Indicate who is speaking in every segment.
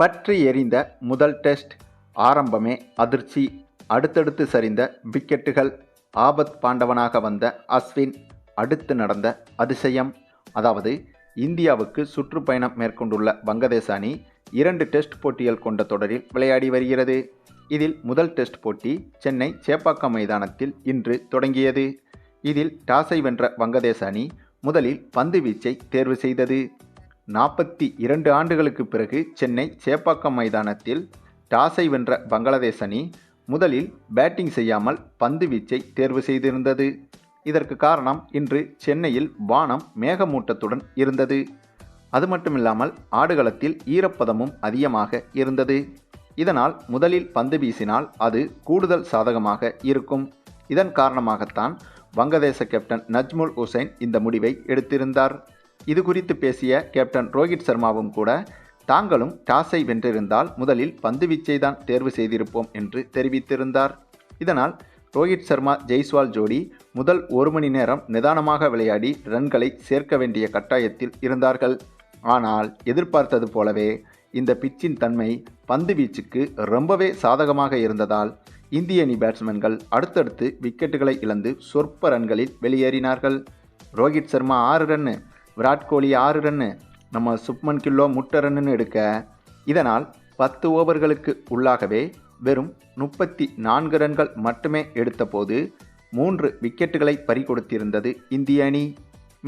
Speaker 1: பற்றி எறிந்த முதல் டெஸ்ட் ஆரம்பமே அதிர்ச்சி அடுத்தடுத்து சரிந்த விக்கெட்டுகள் ஆபத் பாண்டவனாக வந்த அஸ்வின் அடுத்து நடந்த அதிசயம் அதாவது இந்தியாவுக்கு சுற்றுப்பயணம் மேற்கொண்டுள்ள வங்கதேச அணி இரண்டு டெஸ்ட் போட்டிகள் கொண்ட தொடரில் விளையாடி வருகிறது இதில் முதல் டெஸ்ட் போட்டி சென்னை சேப்பாக்கம் மைதானத்தில் இன்று தொடங்கியது இதில் டாஸை வென்ற வங்கதேச அணி முதலில் பந்து வீச்சை தேர்வு செய்தது நாற்பத்தி இரண்டு ஆண்டுகளுக்கு பிறகு சென்னை சேப்பாக்கம் மைதானத்தில் டாஸை வென்ற பங்களாதேஷ் அணி முதலில் பேட்டிங் செய்யாமல் பந்து வீச்சை தேர்வு செய்திருந்தது இதற்கு காரணம் இன்று சென்னையில் வானம் மேகமூட்டத்துடன் இருந்தது அது மட்டுமில்லாமல் ஆடுகளத்தில் ஈரப்பதமும் அதிகமாக இருந்தது இதனால் முதலில் பந்து வீசினால் அது கூடுதல் சாதகமாக இருக்கும் இதன் காரணமாகத்தான் வங்கதேச கேப்டன் நஜ்முல் ஹுசைன் இந்த முடிவை எடுத்திருந்தார் இது குறித்து பேசிய கேப்டன் ரோஹித் சர்மாவும் கூட தாங்களும் டாஸை வென்றிருந்தால் முதலில் பந்து வீச்சை தான் தேர்வு செய்திருப்போம் என்று தெரிவித்திருந்தார் இதனால் ரோஹித் சர்மா ஜெய்ஸ்வால் ஜோடி முதல் ஒரு மணி நேரம் நிதானமாக விளையாடி ரன்களை சேர்க்க வேண்டிய கட்டாயத்தில் இருந்தார்கள் ஆனால் எதிர்பார்த்தது போலவே இந்த பிச்சின் தன்மை பந்து வீச்சுக்கு ரொம்பவே சாதகமாக இருந்ததால் இந்திய அணி பேட்ஸ்மேன்கள் அடுத்தடுத்து விக்கெட்டுகளை இழந்து சொற்ப ரன்களில் வெளியேறினார்கள் ரோஹித் சர்மா ஆறு ரன்னு விராட் கோலி ஆறு ரன்னு நம்ம சுப்மன் கில்லோ முட்டை ரன்னு எடுக்க இதனால் பத்து ஓவர்களுக்கு உள்ளாகவே வெறும் முப்பத்தி நான்கு ரன்கள் மட்டுமே எடுத்தபோது மூன்று விக்கெட்டுகளை பறிகொடுத்திருந்தது இந்திய அணி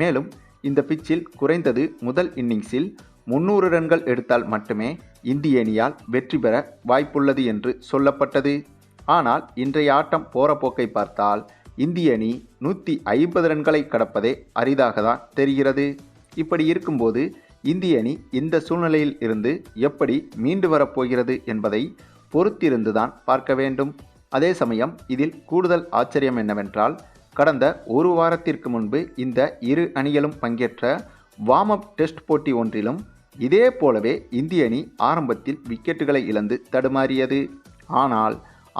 Speaker 1: மேலும் இந்த பிச்சில் குறைந்தது முதல் இன்னிங்ஸில் முன்னூறு ரன்கள் எடுத்தால் மட்டுமே இந்திய அணியால் வெற்றி பெற வாய்ப்புள்ளது என்று சொல்லப்பட்டது ஆனால் இன்றைய ஆட்டம் போகிற போக்கை பார்த்தால் இந்திய அணி நூற்றி ஐம்பது ரன்களை கடப்பதே அரிதாக தான் தெரிகிறது இப்படி இருக்கும்போது இந்திய அணி இந்த சூழ்நிலையில் இருந்து எப்படி மீண்டு வரப்போகிறது என்பதை பொறுத்திருந்துதான் பார்க்க வேண்டும் அதே சமயம் இதில் கூடுதல் ஆச்சரியம் என்னவென்றால் கடந்த ஒரு வாரத்திற்கு முன்பு இந்த இரு அணிகளும் பங்கேற்ற வார்ம் அப் டெஸ்ட் போட்டி ஒன்றிலும் இதே போலவே இந்திய அணி ஆரம்பத்தில் விக்கெட்டுகளை இழந்து தடுமாறியது ஆனால்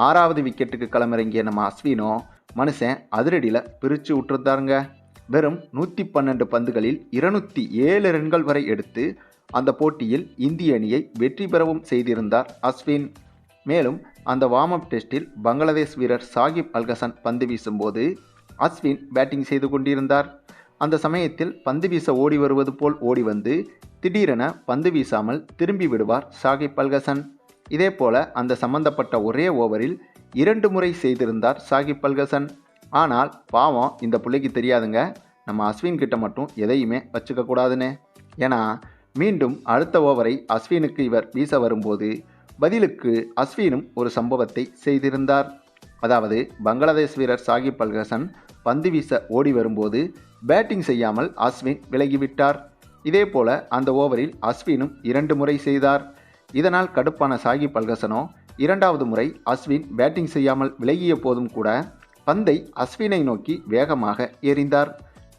Speaker 1: ஆறாவது விக்கெட்டுக்கு களமிறங்கிய நம்ம அஸ்வினோ மனுஷன் அதிரடியில் பிரித்து விட்டுருந்தாருங்க வெறும் நூற்றி பன்னெண்டு பந்துகளில் இருநூற்றி ஏழு ரன்கள் வரை எடுத்து அந்த போட்டியில் இந்திய அணியை வெற்றி பெறவும் செய்திருந்தார் அஸ்வின் மேலும் அந்த வார்ம் அப் டெஸ்டில் பங்களாதேஷ் வீரர் சாகிப் அல்கசன் பந்து வீசும்போது அஸ்வின் பேட்டிங் செய்து கொண்டிருந்தார் அந்த சமயத்தில் பந்து வீச ஓடி வருவது போல் ஓடி வந்து திடீரென பந்து வீசாமல் திரும்பி விடுவார் சாகிப் அல்கசன் இதே போல அந்த சம்பந்தப்பட்ட ஒரே ஓவரில் இரண்டு முறை செய்திருந்தார் சாகிப் பல்கசன் ஆனால் பாவம் இந்த பிள்ளைக்கு தெரியாதுங்க நம்ம அஸ்வின் கிட்ட மட்டும் எதையுமே வச்சுக்க கூடாதுன்னு ஏன்னா மீண்டும் அடுத்த ஓவரை அஸ்வினுக்கு இவர் வீச வரும்போது பதிலுக்கு அஸ்வினும் ஒரு சம்பவத்தை செய்திருந்தார் அதாவது பங்களாதேஷ் வீரர் சாகிப் பல்கசன் பந்து வீச ஓடி வரும்போது பேட்டிங் செய்யாமல் அஸ்வின் விலகிவிட்டார் இதேபோல அந்த ஓவரில் அஸ்வினும் இரண்டு முறை செய்தார் இதனால் கடுப்பான சாகிப் பல்கசனோ இரண்டாவது முறை அஸ்வின் பேட்டிங் செய்யாமல் விலகிய போதும் கூட பந்தை அஸ்வினை நோக்கி வேகமாக எறிந்தார்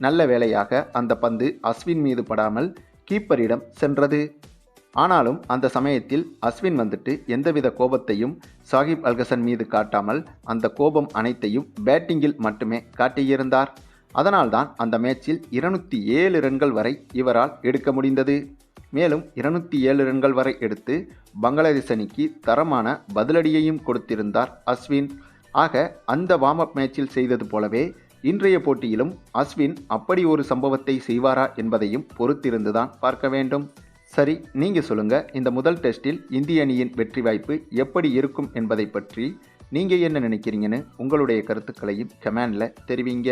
Speaker 1: நல்ல வேளையாக அந்த பந்து அஸ்வின் மீது படாமல் கீப்பரிடம் சென்றது ஆனாலும் அந்த சமயத்தில் அஸ்வின் வந்துட்டு எந்தவித கோபத்தையும் சாகிப் அல்கசன் மீது காட்டாமல் அந்த கோபம் அனைத்தையும் பேட்டிங்கில் மட்டுமே காட்டியிருந்தார் அதனால்தான் அந்த மேட்சில் இருநூற்றி ஏழு ரன்கள் வரை இவரால் எடுக்க முடிந்தது மேலும் இருநூத்தி ஏழு ரன்கள் வரை எடுத்து பங்களாதேஷ் அணிக்கு தரமான பதிலடியையும் கொடுத்திருந்தார் அஸ்வின் ஆக அந்த வார்ம் அப் மேட்சில் செய்தது போலவே இன்றைய போட்டியிலும் அஸ்வின் அப்படி ஒரு சம்பவத்தை செய்வாரா என்பதையும் பொறுத்திருந்துதான் பார்க்க வேண்டும் சரி நீங்க சொல்லுங்க இந்த முதல் டெஸ்டில் இந்திய அணியின் வெற்றி வாய்ப்பு எப்படி இருக்கும் என்பதை பற்றி நீங்கள் என்ன நினைக்கிறீங்கன்னு உங்களுடைய கருத்துக்களையும் கமெண்டில் தெரிவிங்க